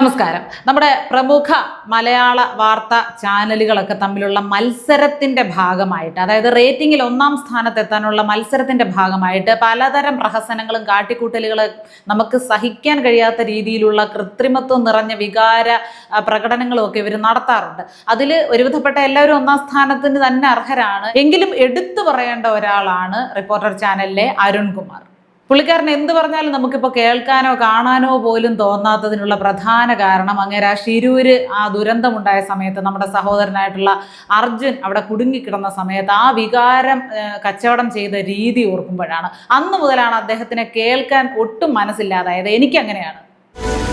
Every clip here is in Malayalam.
നമസ്കാരം. നമ്മുടെ പ്രമുഖ മലയാള വാർത്താ ചാനലുകളൊക്കെ തമ്മിലുള്ള മത്സരത്തിന്റെ ഭാഗമായിട്ട് അതായത് റേറ്റിംഗിൽ ഒന്നാം സ്ഥാനത്തെത്താനുള്ള മത്സരത്തിന്റെ ഭാഗമായിട്ട് പലതരം പ്രഹസനങ്ങളും കാട്ടിക്കൂട്ടലുകളും നമുക്ക് സഹിക്കാൻ കഴിയാത്ത രീതിയിലുള്ള കൃത്രിമത്വം നിറഞ്ഞ വികാര പ്രകടനങ്ങളും ഒക്കെ ഇവർ നടത്താറുണ്ട്. അതിൽ ഒരുവിധപ്പെട്ട എല്ലാവരും ഒന്നാം സ്ഥാനത്തിന് തന്നെ അർഹരാണ്. എങ്കിലും എടുത്തു പറയേണ്ട ഒരാളാണ് റിപ്പോർട്ടർ ചാനലിലെ അരുൺകുമാർ. പുള്ളിക്കാരൻ എന്ത് പറഞ്ഞാലും നമുക്കിപ്പോൾ കേൾക്കാനോ കാണാനോ പോലും തോന്നാത്തതിനുള്ള പ്രധാന കാരണം അങ്ങേര ഷിരൂര് ആ ദുരന്തമുണ്ടായ സമയത്ത് നമ്മുടെ സഹോദരനായിട്ടുള്ള അർജുൻ അവിടെ കുടുങ്ങിക്കിടന്ന സമയത്ത് ആ വികാരം കച്ചവടം ചെയ്ത രീതി ഓർക്കുമ്പോഴാണ് അന്ന് മുതലാണ് അദ്ദേഹത്തിനെ കേൾക്കാൻ ഒട്ടും മനസ്സില്ലാതായത്. എനിക്കങ്ങനെയാണ്.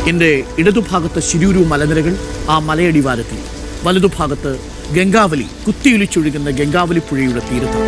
എന്റെ ഇടതുഭാഗത്ത് ശിരൂരു മലനിരകൾ ആ മലയടിവാരത്തിൽ വലതുഭാഗത്ത് ഗംഗാവലി കുത്തിയൊലിച്ചൊഴുകുന്ന ഗംഗാവലി പുഴയുടെ തീരത്ത്.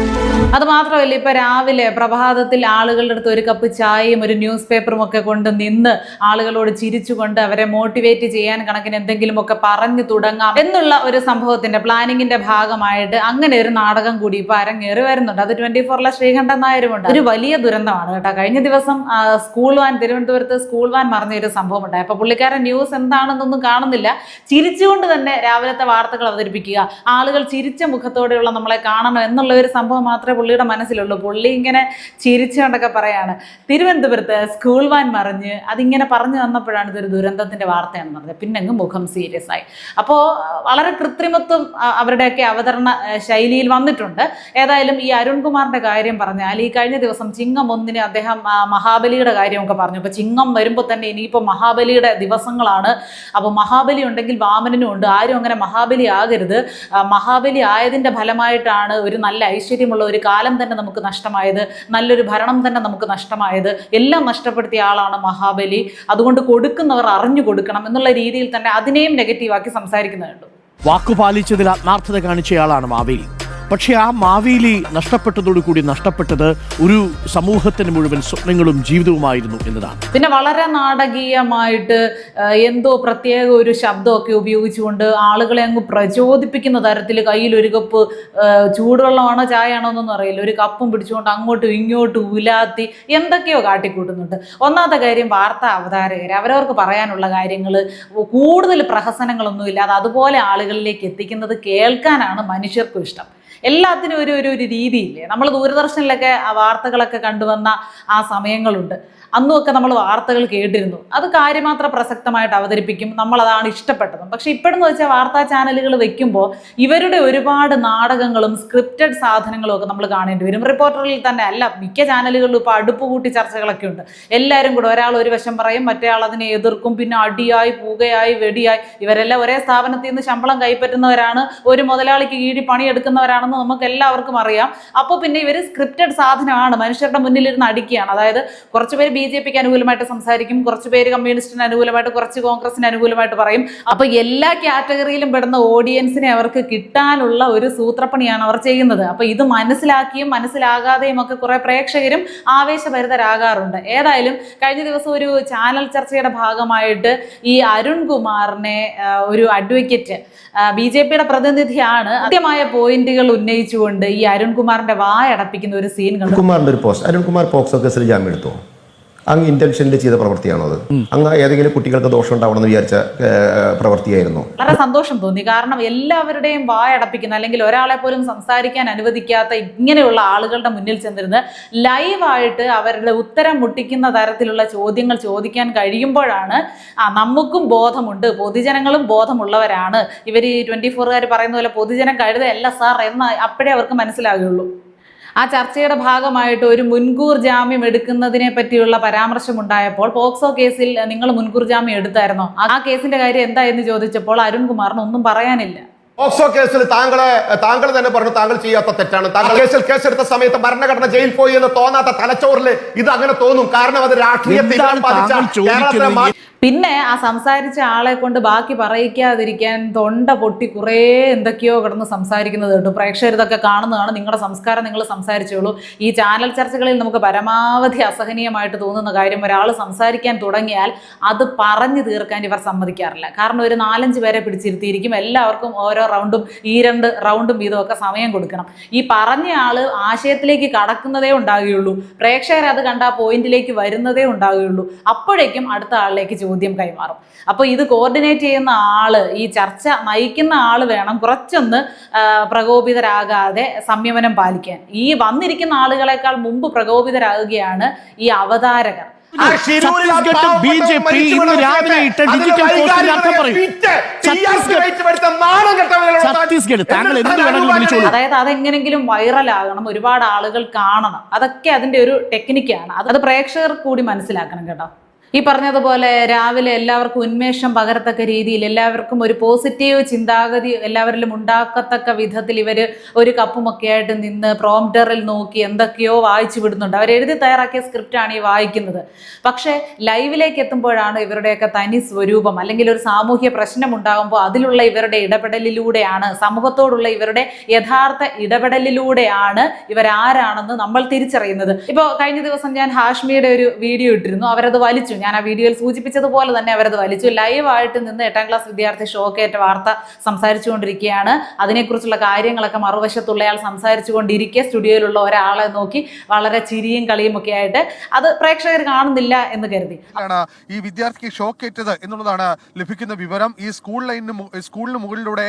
അത് മാത്രമല്ല ഇപ്പൊ രാവിലെ പ്രഭാതത്തിൽ ആളുകളുടെ അടുത്ത് ഒരു കപ്പ് ചായയും ഒരു ന്യൂസ് പേപ്പറും ഒക്കെ കൊണ്ട് നിന്ന് ആളുകളോട് ചിരിച്ചുകൊണ്ട് അവരെ മോട്ടിവേറ്റ് ചെയ്യാൻ കണക്കിന് എന്തെങ്കിലും ഒക്കെ പറഞ്ഞു തുടങ്ങാം എന്നുള്ള ഒരു സംഭവത്തിന്റെ പ്ലാനിങ്ങിന്റെ ഭാഗമായിട്ട് അങ്ങനെ ഒരു നാടകം കൂടി ഇപ്പൊ അരങ്ങേറി വരുന്നുണ്ട്. അത് ട്വന്റി ഫോറിലെ ശ്രീകണ്ഠൻ നായരുമുണ്ട്. ഒരു വലിയ ദുരന്തമാണ് കേട്ടോ. കഴിഞ്ഞ ദിവസം സ്കൂൾ വാൻ തിരുവനന്തപുരത്ത് സ്കൂൾ വാൻ മറിഞ്ഞ ഒരു സംഭവം ഉണ്ടായി അപ്പൊ പുള്ളിക്കാരൻ ന്യൂസ് എന്താണെന്നൊന്നും കാണുന്നില്ല. ചിരിച്ചുകൊണ്ട് തന്നെ രാവിലത്തെ വാർത്തകൾ അവതരിപ്പിക്കുക ആളുകൾ ചിരിച്ച മുഖത്തോടെയുള്ള നമ്മളെ കാണണം എന്നുള്ള ഒരു സംഭവം മാത്രമേ പുള്ളിയുടെ മനസ്സിലുള്ളൂ. പുള്ളി ഇങ്ങനെ ചിരിച്ചുകൊണ്ടൊക്കെ പറയാണ്. തിരുവനന്തപുരത്ത് സ്കൂൾ വാൻ മറിഞ്ഞ് അതിങ്ങനെ പറഞ്ഞു വന്നപ്പോഴാണ് ഇതൊരു ദുരന്തത്തിന്റെ വാർത്തയാണ് പറഞ്ഞത്. പിന്നെ അങ്ങ് മുഖം സീരിയസ് ആയി. അപ്പോൾ വളരെ കൃത്രിമത്വം അവരുടെയൊക്കെ അവതരണ ശൈലിയിൽ വന്നിട്ടുണ്ട്. ഏതായാലും ഈ അരുൺകുമാറിന്റെ കാര്യം പറഞ്ഞാൽ ഈ കഴിഞ്ഞ ദിവസം ചിങ്ങം ഒന്നിന് അദ്ദേഹം മഹാബലിയുടെ കാര്യമൊക്കെ പറഞ്ഞു. അപ്പോൾ ചിങ്ങം വരുമ്പോൾ തന്നെ ഇനിയിപ്പോൾ മഹാബലിയുടെ ദിവസങ്ങളാണ്. അപ്പോൾ മഹാബലി ഉണ്ടെങ്കിൽ വാമനനും ഉണ്ട്. ആരും അങ്ങനെ മഹാബലി ആകരുത്. മഹാബലി ആയതിന്റെ ഫലമായിട്ടാണ് ഒരു നല്ല ഐശ്വര്യമുള്ള ഒരു കാലം തന്നെ നമുക്ക് നഷ്ടമായത് നല്ലൊരു ഭരണം തന്നെ നമുക്ക് നഷ്ടമായത്. എല്ലാം നഷ്ടപ്പെടുത്തിയ ആളാണ് മഹാബലി. അതുകൊണ്ട് കൊടുക്കുന്നവർ അറിഞ്ഞു കൊടുക്കണം എന്നുള്ള രീതിയിൽ തന്നെ അതിനെയും നെഗറ്റീവാക്കി സംസാരിക്കുന്നുണ്ട് വാക്കുപാലിച്ചതിൽ ആത്മാർത്ഥത കാണിച്ചയാളാണ് മാവേലി. പക്ഷെ ആ മാവേലി നഷ്ടപ്പെട്ടതോടുകൂടി നഷ്ടപ്പെട്ടത് ഒരു സമൂഹത്തിന് മുഴുവൻ സ്വപ്നങ്ങളും ജീവിതവുമായിരുന്നു എന്നതാണ്. പിന്നെ വളരെ നാടകീയമായിട്ട് എന്തോ പ്രത്യേക ഒരു ശബ്ദമൊക്കെ ഉപയോഗിച്ചുകൊണ്ട് ആളുകളെ അങ്ങ് പ്രചോദിപ്പിക്കുന്ന തരത്തിൽ കയ്യിൽ ഒരു കപ്പ് ചൂടുവെള്ളമാണോ ചായയാണോ എന്നൊന്നും അറിയില്ല. ഒരു കപ്പും പിടിച്ചുകൊണ്ട് അങ്ങോട്ടും ഇങ്ങോട്ടും ഉലാത്തി എന്തൊക്കെയോ കാട്ടിക്കൂട്ടുന്നുണ്ട്. ഒന്നാമത്തെ കാര്യം വാർത്താ അവതാരകർ. അവരവർക്ക് പറയാനുള്ള കാര്യങ്ങൾ കൂടുതൽ പ്രഹസനങ്ങളൊന്നും ഇല്ലാതെ അതുപോലെ ആളുകളിലേക്ക് എത്തിക്കുന്നത് കേൾക്കാനാണ് മനുഷ്യർക്കും ഇഷ്ടം. എല്ലാത്തിനും ഒരു ഒരു രീതിയില്ലേ? നമ്മൾ ദൂരദർശനിലൊക്കെ ആ വാർത്തകളൊക്കെ കണ്ടുവന്ന ആ സമയങ്ങളുണ്ട്. അന്നുമൊക്കെ നമ്മൾ വാർത്തകൾ കേട്ടിരുന്നു. അത് കാര്യമാത്ര പ്രസക്തമായിട്ട് അവതരിപ്പിക്കും. നമ്മളതാണ് ഇഷ്ടപ്പെട്ടതും. പക്ഷെ ഇപ്പോഴെന്ന് വെച്ചാൽ വാർത്താ ചാനലുകൾ വെക്കുമ്പോൾ ഇവരുടെ ഒരുപാട് നാടകങ്ങളും സ്ക്രിപ്റ്റഡ് സാധനങ്ങളും ഒക്കെ നമ്മൾ കാണേണ്ടി വരും. റിപ്പോർട്ടറിൽ തന്നെ അല്ല മിക്ക ചാനലുകളിലും ഇപ്പോൾ അടുപ്പ് കൂട്ടി ചർച്ചകളൊക്കെ ഉണ്ട്. എല്ലാവരും കൂടെ ഒരാൾ ഒരു വശം പറയും മറ്റേ അതിനെ എതിർക്കും. പിന്നെ അടിയായി പുകയായി വെടിയായി. ഇവരെല്ലാം ഒരേ സ്ഥാപനത്തിൽ നിന്ന് ശമ്പളം കൈപ്പറ്റുന്നവരാണ്. ഒരു മുതലാളിക്ക് കീഴി പണിയെടുക്കുന്നവരാണെന്ന് നമുക്ക് എല്ലാവർക്കും അറിയാം. അപ്പോൾ പിന്നെ ഇവർ സ്ക്രിപ്റ്റഡ് സാധനമാണ്. മനുഷ്യരുടെ മുന്നിലിരുന്ന് അടിക്കുകയാണ്. അതായത് കുറച്ചുപേർ ബി ജെ പിക്ക് അനുകൂലമായിട്ട് സംസാരിക്കും. കുറച്ച് പേര് കമ്മ്യൂണിസ്റ്റിന് അനുകൂലമായിട്ട് കുറച്ച് കോൺഗ്രസിന് അനുകൂലമായിട്ട് പറയും. അപ്പൊ എല്ലാ കാറ്റഗറിയിലും പെടുന്ന ഓഡിയൻസിനെ അവർക്ക് കിട്ടാനുള്ള ഒരു സൂത്രപ്പണിയാണ് അവർ ചെയ്യുന്നത്. അപ്പൊ ഇത് മനസ്സിലാക്കിയും മനസ്സിലാകാതെയും ഒക്കെ കുറെ പ്രേക്ഷകരും ആവേശഭരിതരാകാറുണ്ട്. ഏതായാലും കഴിഞ്ഞ ദിവസം ഒരു ചാനൽ ചർച്ചയുടെ ഭാഗമായിട്ട് ഈ അരുൺകുമാറിനെ ഒരു അഡ്വക്കേറ്റ് ബി ജെ പിയുടെ പ്രതിനിധിയാണ് കൃത്യമായ പോയിന്റുകൾ ഉന്നയിച്ചുകൊണ്ട് ഈ അരുൺകുമാറിന്റെ വായടപ്പിക്കുന്ന ഒരു സീൻ കണ്ടു. അരുൺകുമാറിന്റെ ഒരു പോസ്റ്റ്. അരുൺകുമാർ പോക്സോ കേസിൽ ജാമ്യം എടുത്തോ? അങ്ങ് ഇന്റൻഷനിൽ ചെയ്ത പ്രവൃത്തിയാണോ അത്? അങ്ങ് ഏതെങ്കിലും കുട്ടികൾക്ക് ദോഷം ഉണ്ടാവണമെന്ന് വിചാരിച്ച പ്രവൃത്തിയായിരുന്നു? വളരെ സന്തോഷം തോന്നി. കാരണം എല്ലാവരുടെയും വായടപ്പിക്കുന്ന അല്ലെങ്കിൽ ഒരാളെ പോലും സംസാരിക്കാൻ അനുവദിക്കാത്ത ഇങ്ങനെയുള്ള ആളുകളുടെ മുന്നിൽ ചെന്നിരുന്ന് ലൈവായിട്ട് അവരുടെ ഉത്തരം മുട്ടിക്കുന്ന തരത്തിലുള്ള ചോദ്യങ്ങൾ ചോദിക്കാൻ കഴിയുമ്പോഴാണ് ആ നമുക്കും ബോധമുണ്ട്. പൊതുജനങ്ങളും ബോധമുള്ളവരാണ്. ഇവർ ഈ ട്വന്റി ഫോറുകാർ പറയുന്ന പോലെ പൊതുജനം കഴുതയല്ല സാർ എന്ന് അപ്പോഴേ അവർക്ക് മനസ്സിലാകുകയുള്ളൂ ആ ചർച്ചയുടെ ഭാഗമായിട്ട് ഒരു മുൻകൂർ ജാമ്യം എടുക്കുന്നതിനെ പറ്റിയുള്ള പരാമർശം ഉണ്ടായപ്പോൾ പോക്സോ കേസിൽ നിങ്ങൾ മുൻകൂർ ജാമ്യം എടുത്തായിരുന്നോ? ആ- ആ കേസിന്റെ കാര്യം എന്താ എന്ന് ചോദിച്ചപ്പോൾ അരുൺകുമാറിന് ഒന്നും പറയാനില്ല. പോക്സോ കേസിൽ താങ്കളെ താങ്കൾ തന്നെ പറഞ്ഞു താങ്കൾ ചെയ്യാത്ത തെറ്റാണ്. താങ്കൾ കേസിൽ കേസെടുത്ത സമയത്ത് ഭരണഘടന ജയിൽ പോയി എന്ന് തോന്നാത്ത തലച്ചോറിൽ ഇത് അങ്ങനെ തോന്നും. കാരണം അത് രാഷ്ട്രീയ പിന്നെ ആ സംസാരിച്ച ആളെ കൊണ്ട് ബാക്കി പറയിക്കാതിരിക്കാൻ തൊണ്ട പൊട്ടി കുറേ എന്തൊക്കെയോ കിടന്ന് സംസാരിക്കുന്നത് കേട്ടു. പ്രേക്ഷകർ ഇതൊക്കെ കാണുന്നതാണ് നിങ്ങളുടെ സംസ്കാരം നിങ്ങൾ സംസാരിച്ചോളൂ ഈ ചാനൽ ചർച്ചകളിൽ നമുക്ക് പരമാവധി അസഹനീയമായിട്ട് തോന്നുന്ന കാര്യം ഒരാൾ സംസാരിക്കാൻ തുടങ്ങിയാൽ അത് പറഞ്ഞു തീർക്കാൻ ഇവർ സമ്മതിക്കാറില്ല. കാരണം ഒരു നാലഞ്ച് പേരെ പിടിച്ചിരുത്തിയിരിക്കും. എല്ലാവർക്കും ഓരോ റൗണ്ടും ഈ രണ്ട് റൗണ്ടും വീതമൊക്കെ സമയം കൊടുക്കണം. ഈ പറഞ്ഞ ആൾ ആശയത്തിലേക്ക് കടക്കുന്നതേ ഉണ്ടാകുകയുള്ളൂ. പ്രേക്ഷകർ അത് കണ്ട ആ പോയിന്റിലേക്ക് വരുന്നതേ ഉണ്ടാകുകയുള്ളൂ. അപ്പോഴേക്കും അടുത്ത ആളിലേക്ക് ചോദ്യം കൈമാറും. അപ്പോൾ ഇത് കോർഡിനേറ്റ് ചെയ്യുന്ന ആൾ ഈ ചർച്ച നയിക്കുന്ന ആൾ വേണം കുറച്ചൊന്ന് പ്രകോപിതരാകാതെ സംയമനം പാലിക്കാൻ. ഈ വന്നിരിക്കുന്ന ആളുകളെക്കാൾ മുമ്പ് പ്രകോപിതരാകുകയാണ് ഈ അവതാരകർ. ഇന്ന് രാവിലെ ഇട്ട ഡിജിറ്റൽ പോസ്റ്റിന്റെ അർത്ഥം പറയും. ഛത്തീസ്ഗഡ് താങ്കൾ എന്ത് വേണമെങ്കിലും വിളിച്ചോളൂ. അതായത് അതെങ്ങനെങ്കിലും വൈറലാകണം ഒരുപാട് ആളുകൾ കാണണം. അതൊക്കെ അതിന്റെ ഒരു ടെക്നിക്കാണ് അത് അത് പ്രേക്ഷകർ കൂടി മനസ്സിലാക്കണം കേട്ടോ. ഈ പറഞ്ഞതുപോലെ രാവിലെ എല്ലാവർക്കും ഉന്മേഷം പകരത്തക്ക രീതിയിൽ എല്ലാവർക്കും ഒരു പോസിറ്റീവ് ചിന്താഗതി എല്ലാവരിലും ഉണ്ടാക്കത്തക്ക വിധത്തിൽ ഇവർ ഒരു കപ്പുമൊക്കെ ആയിട്ട് നിന്ന് പ്രോംപ്റ്ററിൽ നോക്കി എന്തൊക്കെയോ വായിച്ചു വിടുന്നുണ്ട്. അവർ എഴുതി തയ്യാറാക്കിയ സ്ക്രിപ്റ്റാണ് ഈ വായിക്കുന്നത്. പക്ഷേ ലൈവിലേക്ക് എത്തുമ്പോഴാണ് ഇവരുടെയൊക്കെ തനി സ്വരൂപം അല്ലെങ്കിൽ ഒരു സാമൂഹ്യ പ്രശ്നം ഉണ്ടാകുമ്പോൾ അതിലുള്ള ഇവരുടെ ഇടപെടലിലൂടെയാണ് സമൂഹത്തോടുള്ള ഇവരുടെ യഥാർത്ഥ ഇടപെടലിലൂടെയാണ് ഇവരാരാണെന്ന് നമ്മൾ തിരിച്ചറിയുന്നത്. ഇപ്പോൾ കഴിഞ്ഞ ദിവസം ഞാൻ ഹാഷ്മിയുടെ ഒരു വീഡിയോ ഇട്ടിരുന്നു. അവരത് വലിച്ചു. ഞാൻ ആ വീഡിയോയിൽ സൂചിപ്പിച്ചതുപോലെ തന്നെ അവരത് വലിച്ചു. ലൈവായിട്ട് നിന്ന് എട്ടാം ക്ലാസ് വിദ്യാർത്ഥി ഷോക്കേറ്റ വാർത്ത സംസാരിച്ചുകൊണ്ടിരിക്കുകയാണ്. അതിനെക്കുറിച്ചുള്ള കാര്യങ്ങളൊക്കെ മറുവശത്തുള്ളയാൾ സംസാരിച്ചുകൊണ്ടിരിക്കെ സ്റ്റുഡിയോയിലുള്ള ഒരാളെ നോക്കി വളരെ ചിരിയും കളിയും ഒക്കെ ആയിട്ട് അത് പ്രേക്ഷകർ കാണുന്നില്ല എന്ന് കരുതി. ഈ വിദ്യാർത്ഥിക്ക് ഷോക്കേറ്റത് എന്നുള്ളതാണ് ലഭിക്കുന്ന വിവരം. ഈ സ്കൂൾ ലൈനിന് സ്കൂളിന് മുകളിലൂടെ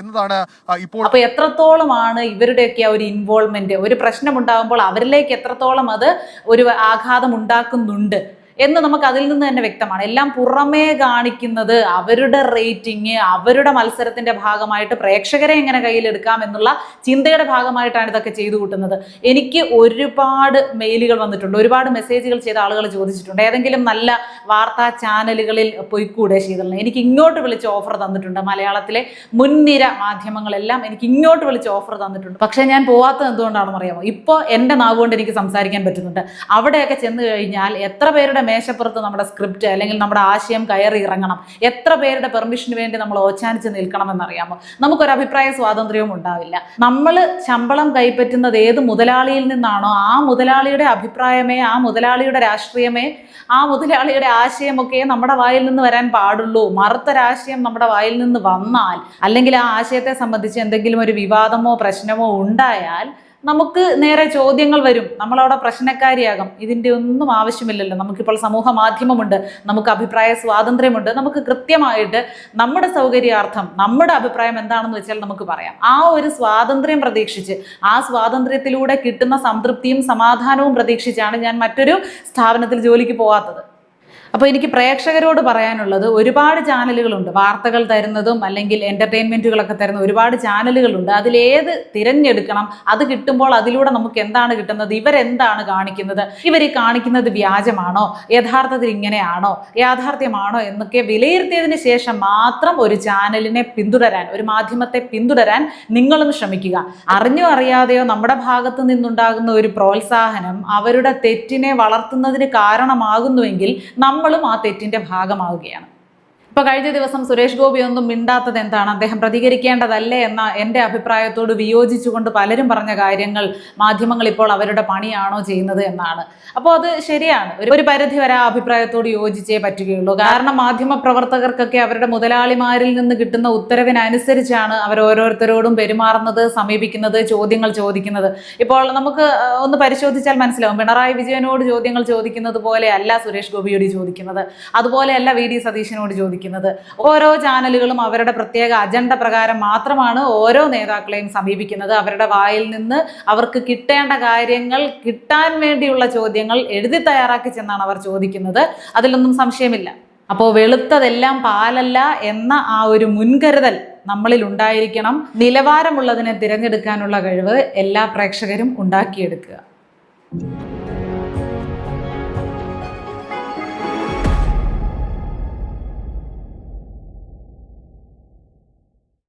എന്നതാണ് ഇപ്പോൾ അപ്പൊ എത്രത്തോളമാണ് ഇവരുടെയൊക്കെ ഒരു ഇൻവോൾവ്മെന്റ് ഒരു പ്രശ്നം ഉണ്ടാകുമ്പോൾ അവരിലേക്ക് എത്രത്തോളം അത് ഒരു ആഘാതം ഉണ്ടാക്കുന്നുണ്ട്? എന്ന് നമുക്ക് അതിൽ നിന്ന് തന്നെ വ്യക്തമാണ്. എല്ലാം പുറമേ കാണിക്കുന്നത് അവരുടെ റേറ്റിംഗ് അവരുടെ മത്സരത്തിന്റെ ഭാഗമായിട്ട് പ്രേക്ഷകരെ എങ്ങനെ കയ്യിലെടുക്കാം എന്നുള്ള ചിന്തയുടെ ഭാഗമായിട്ടാണ് ഇതൊക്കെ ചെയ്തു കൂട്ടുന്നത്. എനിക്ക് ഒരുപാട് മെയിലുകൾ വന്നിട്ടുണ്ട്. ഒരുപാട് മെസ്സേജുകൾ ചെയ്ത ആളുകൾ ചോദിച്ചിട്ടുണ്ട്. ഏതെങ്കിലും നല്ല വാർത്താ ചാനലുകളിൽ പൊയ്ക്കൂടെ ശീതളിന് എനിക്ക് ഇങ്ങോട്ട് വിളിച്ച് ഓഫർ തന്നിട്ടുണ്ട്. മലയാളത്തിലെ മുൻനിര മാധ്യമങ്ങളെല്ലാം എനിക്ക് ഇങ്ങോട്ട് വിളിച്ച് ഓഫർ തന്നിട്ടുണ്ട്. പക്ഷേ ഞാൻ പോവാത്തത് എന്തുകൊണ്ടാണെന്ന് അറിയാമോ ഇപ്പോൾ എന്റെ നാവുകൊണ്ട് എനിക്ക് സംസാരിക്കാൻ പറ്റുന്നുണ്ട്. അവിടെയൊക്കെ ചെന്ന് കഴിഞ്ഞാൽ എത്ര പേരുടെ മേശപ്പുറത്ത് നമ്മുടെ സ്ക്രിപ്റ്റ് അല്ലെങ്കിൽ നമ്മുടെ ആശയം കയറി ഇറങ്ങണം. എത്ര പേരുടെ പെർമിഷന് വേണ്ടി നമ്മൾ ഓച്ചാനിച്ച് നിൽക്കണമെന്നറിയാമോ? നമുക്കൊരു അഭിപ്രായ സ്വാതന്ത്ര്യവും ഉണ്ടാവില്ല. നമ്മൾ ശമ്പളം കൈപ്പറ്റുന്നത് ഏത് മുതലാളിയിൽ നിന്നാണോ ആ മുതലാളിയുടെ അഭിപ്രായമേ ആ മുതലാളിയുടെ രാഷ്ട്രീയമേ ആ മുതലാളിയുടെ ആശയമൊക്കെ നമ്മുടെ വായിൽ നിന്ന് വരാൻ പാടുള്ളൂ. മറുത്തൊരാശയം നമ്മുടെ വായിൽ നിന്ന് വന്നാൽ അല്ലെങ്കിൽ ആ ആശയത്തെ സംബന്ധിച്ച് എന്തെങ്കിലും ഒരു വിവാദമോ പ്രശ്നമോ ഉണ്ടായാൽ നമുക്ക് നേരെ ചോദ്യങ്ങൾ വരും. നമ്മളവിടെ പ്രശ്നക്കാരിയാകും. ഇതിന്റെ ഒന്നും ആവശ്യമില്ലല്ലോ. നമുക്കിപ്പോൾ സമൂഹ മാധ്യമമുണ്ട്. നമുക്ക് അഭിപ്രായ സ്വാതന്ത്ര്യമുണ്ട്. നമുക്ക് കൃത്യമായിട്ട് നമ്മുടെ സൗകര്യാർത്ഥം നമ്മുടെ അഭിപ്രായം എന്താണെന്ന് വെച്ചാൽ നമുക്ക് പറയാം. ആ ഒരു സ്വാതന്ത്ര്യം പ്രതീക്ഷിച്ച് ആ സ്വാതന്ത്ര്യത്തിലൂടെ കിട്ടുന്ന സംതൃപ്തിയും സമാധാനവും പ്രതീക്ഷിച്ചാണ് ഞാൻ മറ്റൊരു സ്ഥാപനത്തിൽ ജോലിക്ക് പോകാത്തത് അപ്പോൾ എനിക്ക് പ്രേക്ഷകരോട് പറയാനുള്ളത് ഒരുപാട് ചാനലുകളുണ്ട്. വാർത്തകൾ തരുന്നതും അല്ലെങ്കിൽ എന്റർടൈൻമെന്റുകളൊക്കെ തരുന്ന ഒരുപാട് ചാനലുകളുണ്ട്. അതിലേത് തിരഞ്ഞെടുക്കണം അത് കിട്ടുമ്പോൾ അതിലൂടെ നമുക്ക് എന്താണ് കിട്ടുന്നത് ഇവരെന്താണ് കാണിക്കുന്നത് ഇവർ കാണിക്കുന്നത് വ്യാജമാണോ യഥാർത്ഥത്തിൽ ഇങ്ങനെയാണോ യാഥാർത്ഥ്യമാണോ എന്നൊക്കെ വിലയിരുത്തിയതിന് ശേഷം മാത്രം ഒരു ചാനലിനെ പിന്തുടരാൻ ഒരു മാധ്യമത്തെ പിന്തുടരാൻ നിങ്ങളും ശ്രമിക്കുക. അറിഞ്ഞോ അറിയാതെയോ നമ്മുടെ ഭാഗത്ത് നിന്നുണ്ടാകുന്ന ഒരു പ്രോത്സാഹനം അവരുടെ തെറ്റിനെ വളർത്തുന്നതിന് കാരണമാകുന്നുവെങ്കിൽ നമ്മളും ആ തെറ്റിന്റെ ഭാഗമാവുകയാണ്. ഇപ്പൊ കഴിഞ്ഞ ദിവസം സുരേഷ് ഗോപി ഒന്നും മിണ്ടാത്തത് എന്താണ്? അദ്ദേഹം പ്രതികരിക്കേണ്ടതല്ലേ എന്ന എന്റെ അഭിപ്രായത്തോട് വിയോജിച്ചുകൊണ്ട് പലരും പറഞ്ഞ കാര്യങ്ങൾ മാധ്യമങ്ങൾ ഇപ്പോൾ അവരുടെ പണിയാണോ ചെയ്യുന്നത് എന്നാണ്. അപ്പോൾ അത് ശരിയാണ്. ഒരു പരിധി വരെ ആ അഭിപ്രായത്തോട് യോജിച്ചേ പറ്റുകയുള്ളൂ. കാരണം മാധ്യമ പ്രവർത്തകർക്കൊക്കെ അവരുടെ മുതലാളിമാരിൽ നിന്ന് കിട്ടുന്ന ഉത്തരവിനനുസരിച്ചാണ് അവർ ഓരോരുത്തരോടും പെരുമാറുന്നത് സമീപിക്കുന്നത് ചോദ്യങ്ങൾ ചോദിക്കുന്നത്. ഇപ്പോൾ നമുക്ക് ഒന്ന് പരിശോധിച്ചാൽ മനസ്സിലാവും. പിണറായി വിജയനോട് ചോദ്യങ്ങൾ ചോദിക്കുന്നത് പോലെയല്ല സുരേഷ് ഗോപിയോട് ചോദിക്കുന്നത്. അതുപോലെയല്ല വി ഡി സതീശനോട് ചോദിക്കുന്നത്. ഓരോ ചാനലുകളും അവരുടെ പ്രത്യേക അജണ്ട പ്രകാരം മാത്രമാണ് ഓരോ നേതാക്കളെയും സമീപിക്കുന്നത്. അവരുടെ വായിൽ നിന്ന് അവർക്ക് കിട്ടേണ്ട കാര്യങ്ങൾ കിട്ടാൻ വേണ്ടിയുള്ള ചോദ്യങ്ങൾ എഴുതി തയ്യാറാക്കി ചെന്നാണ് അവർ ചോദിക്കുന്നത്. അതിലൊന്നും സംശയമില്ല. അപ്പോൾ വെളുത്തതെല്ലാം പാലല്ല എന്ന ആ ഒരു മുൻകരുതൽ നമ്മളിൽ ഉണ്ടായിരിക്കണം. നിലവാരമുള്ളതിനെ തിരഞ്ഞെടുക്കാനുള്ള കഴിവ് എല്ലാ പ്രേക്ഷകരും ഉണ്ടാക്കിയെടുക്കുക.